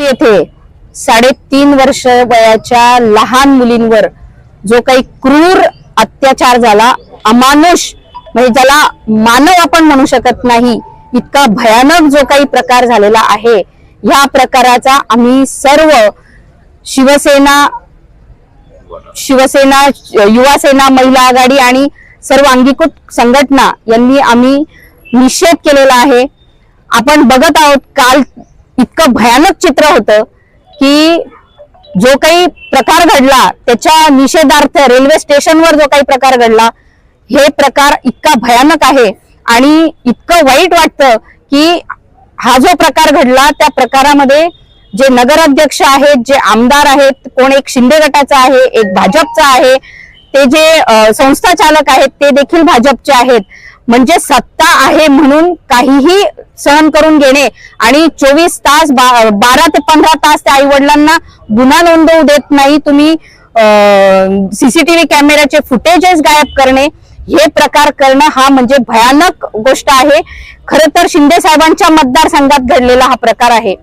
येथे साडेतीन वर्ष वयाच्या लहान मुलींवर जो काही क्रूर अत्याचार झाला अमानुष म्हणजे ज्याला मानव आपण म्हणू शकत नाही इतका भयानक जो काही प्रकार झालेला आहे या प्रकाराचा आम्ही सर्व शिवसेना शिवसेना युवा सेना महिला आघाडी आणि सर्व अंगीकृत संघटना यांनी आम्ही निषेध केलेला आहे. आपण बघत आहोत काल इतकं भयानक चित्र होतं की जो काही प्रकार घडला त्याच्या निषेधार्थ रेल्वे स्टेशनवर जो काही प्रकार घडला हे प्रकार इतका भयानक आहे. आणि इतकं वाईट वाटतं की हा जो प्रकार घडला त्या प्रकारामध्ये जे नगराध्यक्ष आहेत जे आमदार आहेत कोण एक शिंदे गटाचा आहे एक भाजपचा आहे ते जे संस्था चालक आहेत ते देखील भाजपचे आहेत. म्हणजे सत्ता आहे म्हणून काहीही सहन करून घेणे. आणि चोवीस तास बा- बारा ते पंधरा तास त्या आई वडिलांना गुन्हा नोंदवू देत नाही. तुम्ही सीसीटीव्ही कॅमेऱ्याचे फुटेजेस गायब करणे हे प्रकार करणं हा म्हणजे भयानक गोष्ट आहे. खर तर शिंदे साहेबांच्या मतदारसंघात घडलेला हा प्रकार आहे.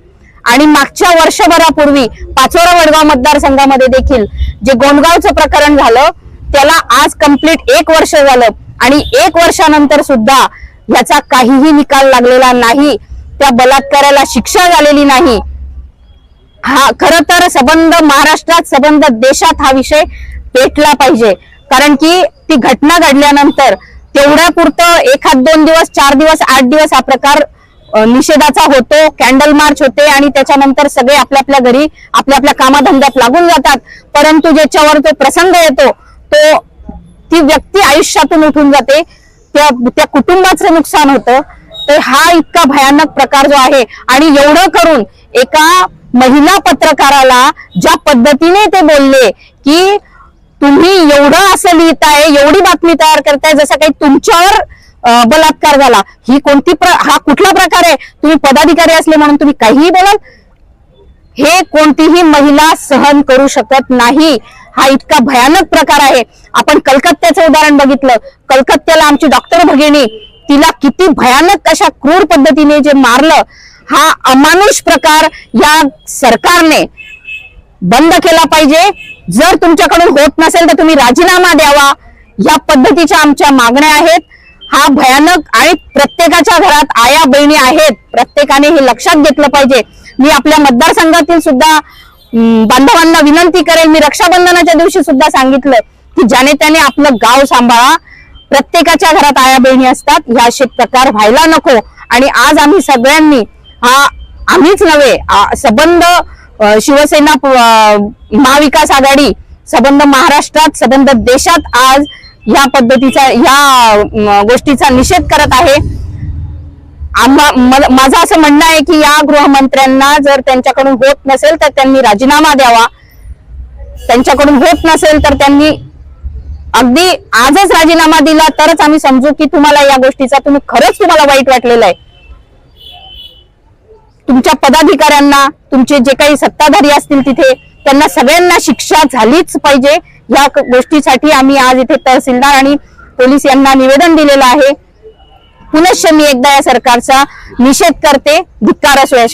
आणि मागच्या वर्षभरापूर्वी पाचोरा वडगाव मतदारसंघामध्ये देखील जे गोंडगावचं प्रकरण झालं त्याला आज कंप्लीट एक वर्ष झालं. आणि एक वर्षानंतर सुद्धा याचा काहीही निकाल लागलेला नाही त्या बलात्काराला शिक्षा झालेली नाही. हा खर तर संबंध महाराष्ट्रात संबंध देशात हा विषय पेटला पाहिजे. कारण की ती घटना घडल्यानंतर तेवढ्या पुरतं एखाद दोन दिवस चार दिवस आठ दिवस हा प्रकार निषेधाचा होतो कॅन्डल मार्च होते आणि त्याच्यानंतर सगळे आपल्या आपल्या घरी आपल्या आपल्या कामाधंद्यात लागून जातात. परंतु ज्याच्यावर तो प्रसंग येतो तो ती व्यक्ती आयुष्यातून उठून जाते त्या त्या कुटुंबाचं नुकसान होतं तर हा इतका भयानक प्रकार जो आहे आणि एवढं करून एका महिला पत्रकाराला ज्या पद्धतीने ते बोलले की तुम्ही एवढं असं लिहिताय एवढी बातमी तयार करताय जसं काही तुमच्यावर बलात्कार झाला. ही कोणती प्र हा कुठला प्रकार आहे? तुम्ही पदाधिकारी असले म्हणून तुम्ही काहीही बोलाल. हे कोणतीही महिला सहन करू शकत नाही. हा इतका भयानक प्रकार आहे. आपण कलकत्त्याचं उदाहरण बघितलं. कलकत्त्याला आमची डॉक्टर भगिनी तिला किती भयानक अशा क्रूर पद्धतीने जे मारलं हा अमानुष प्रकार या सरकारने बंद केला पाहिजे. जर तुमच्याकडून होत नसेल तर तुम्ही राजीनामा द्यावा. या पद्धतीच्या आमच्या मागण्या आहेत. हा भयानक आणि प्रत्येकाच्या घरात आया बहिणी आहेत. प्रत्येकाने हे लक्षात घेतलं पाहिजे. मी आपल्या मतदारसंघातील सुद्धा बांधवांना विनंती करेल. मी रक्षाबंधनाच्या दिवशी सुद्धा सांगितलंय की ज्याने त्याने आपलं गाव सांभाळा. प्रत्येकाच्या घरात आया बहिणी असतात. ह्या असे प्रकार व्हायला नको. आणि आज आम्ही सगळ्यांनी हा आम्हीच नव्हे सबंध शिवसेना महाविकास आघाडी सबंध महाराष्ट्रात सबंध देशात आज या पद्धतीचा या गोष्टीचा निषेध करत आहे. आम्हा मला- माझं असं म्हणणं आहे की या गृहमंत्र्यांना जर त्यांच्याकडून होत नसेल तर त्यांनी राजीनामा द्यावा. त्यांच्याकडून होत नसेल तर त्यांनी अगदी आजच राजीनामा दिला तरच आम्ही समजू की तुम्हाला या गोष्टीचा तुम्ही खरंच तुम्हाला वाईट वाटलेलं आहे. तुमच्या पदाधिकाऱ्यांना तुमचे जे काही सत्ताधारी असतील तिथे त्यांना सगळ्यांना शिक्षा झालीच पाहिजे. या गोष्टीसाठी आम्ही आज इथे तहसीलदार आणि पोलीस यांना निवेदन दिलेलं आहे. पुनश्च मी एकदा या सरकारचा निषेध करते धिक्कार असो या